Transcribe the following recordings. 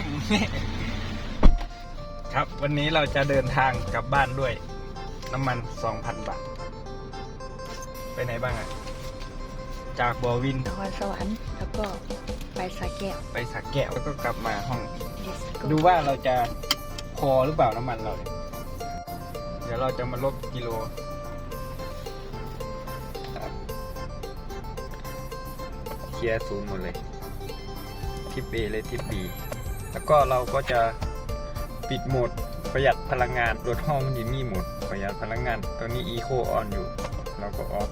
มครับวันนี้เราจะเดินทางกลับบ้านด้วย น้ำมัน 2,000 บาท ไปไหนบ้างอะจากบอวินนครสวรรค์แล้วก็ไปสระแก้ว ไปสักแก้วแล้วก็กลับมาห้อง Let's go ดูว่าเราจะพอหรือเปล่าน้ำมันเราเนี่ยเดี๋ยวเราจะมาลบกิโลครับเคลียร์ศูนย์หมดเลยทิปเอเลยทิปบี แล้วก็เราก็จะปิดโหมดประหยัดพลังงานรถห้องมันดีมีโหมดประหยัดพลังงานตอนนี้อีโคออนอยู่ เราก็ออฟ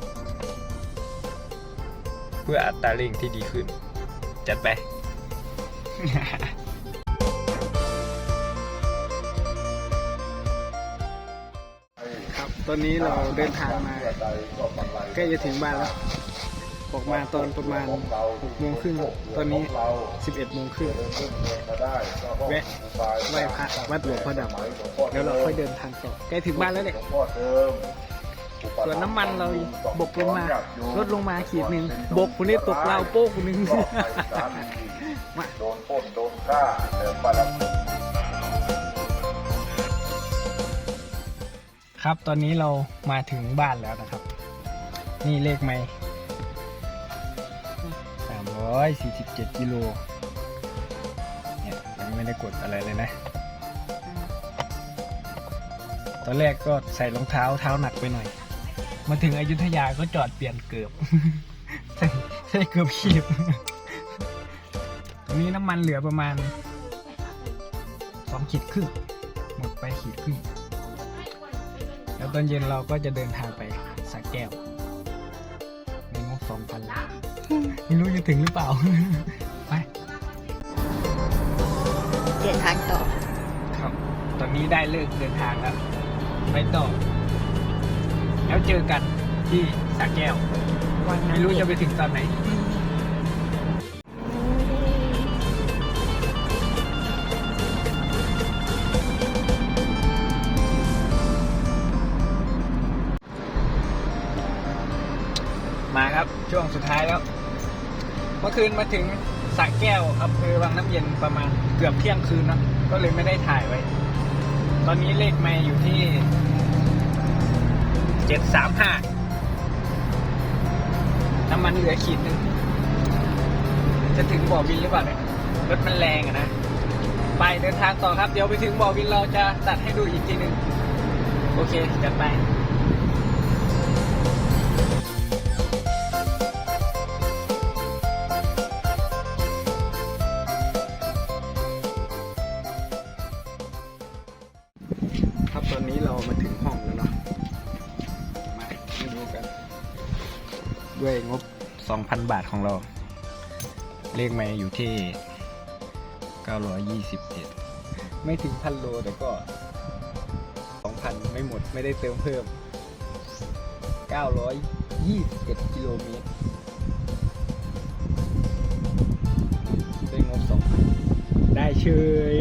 เพื่ออัตราเร่งที่ดีขึ้น จัดไปครับ ตอนนี้เราเดินทางมาใกล้จะถึงบ้านแล้ว ออกมาตอนประมาณ6โมงครึ่งตอนนี้ 11โมงครึ่งแวะไหว้พระวัดหลวงพ่อดำแล้วเราค่อยเดินทางต่อใกล้ถึงบ้านแล้วเนี่ยส่วนน้ำมันเราบกลงมาลดลงมาขีดหนึ่งบกคนนี้ตกเราวโป้คนหนึ่งมาโดนปล้นโดนฆ่าแต่ปลัดครับตอนนี้เรามาถึงบ้านแล้วนะครับ นี่เลขไม่สาม ร้อยสี่สิบเจ็ดกิโลเนี่ยยังไม่ได้กดอะไรเลยนะ ตอนแรกก็ใส่รองเท้าเท้าหนักไปหน่อย มาถึงอยุธยาก็จอดเปลี่ยนเกือบใส่ใส่เกือบขีดตอนนี้น้ำมันเหลือประมาณสองขีดครึ่งหมดไปขีดครึ่งแล้วตอนเย็นเราก็จะเดินทางไปสักแก้ว สองพันไม่รู้จะถึงหรือเปล่า ไปเดินทางต่อ ครับ ตอนนี้ได้เลิกเดินทางแล้ว ไปต่อ แล้วเจอกันที่สระแก้ววันไม่รู้จะไปถึงตอนไหน ช่วงสุดท้ายแล้ว เมื่อคืนมาถึงสระแก้วอำเภอวังน้ำเย็นประมาณเกือบเที่ยงคืนนะก็เลยไม่ได้ถ่ายไว้ ตอนนี้เลขไม่อยู่ที่เจ็ดสามห้าน้ำมันเหลือขีดหนึ่งจะถึงบ่อวินหรือเปล่าเนี่ยรถมันแรงอะนะ ไปเดินทางต่อครับ เดี๋ยวไปถึงบ่อวินเราจะตัดให้ดูอีกทีหนึ่งโอเคจัดไป อนนี้เรามาถึงห้องแล้วเนาะ มามาดูกัน ด้วยงบ 2,000 บาทของเรา เลขไม่อยู่ที่ 921 ไม่ถึงพันโลแต่ก็ 2,000 ไม่หมดไม่ได้เติมเพิ่ม 921 กิโลเมตรด้วยงบ 2,000 ได้เชย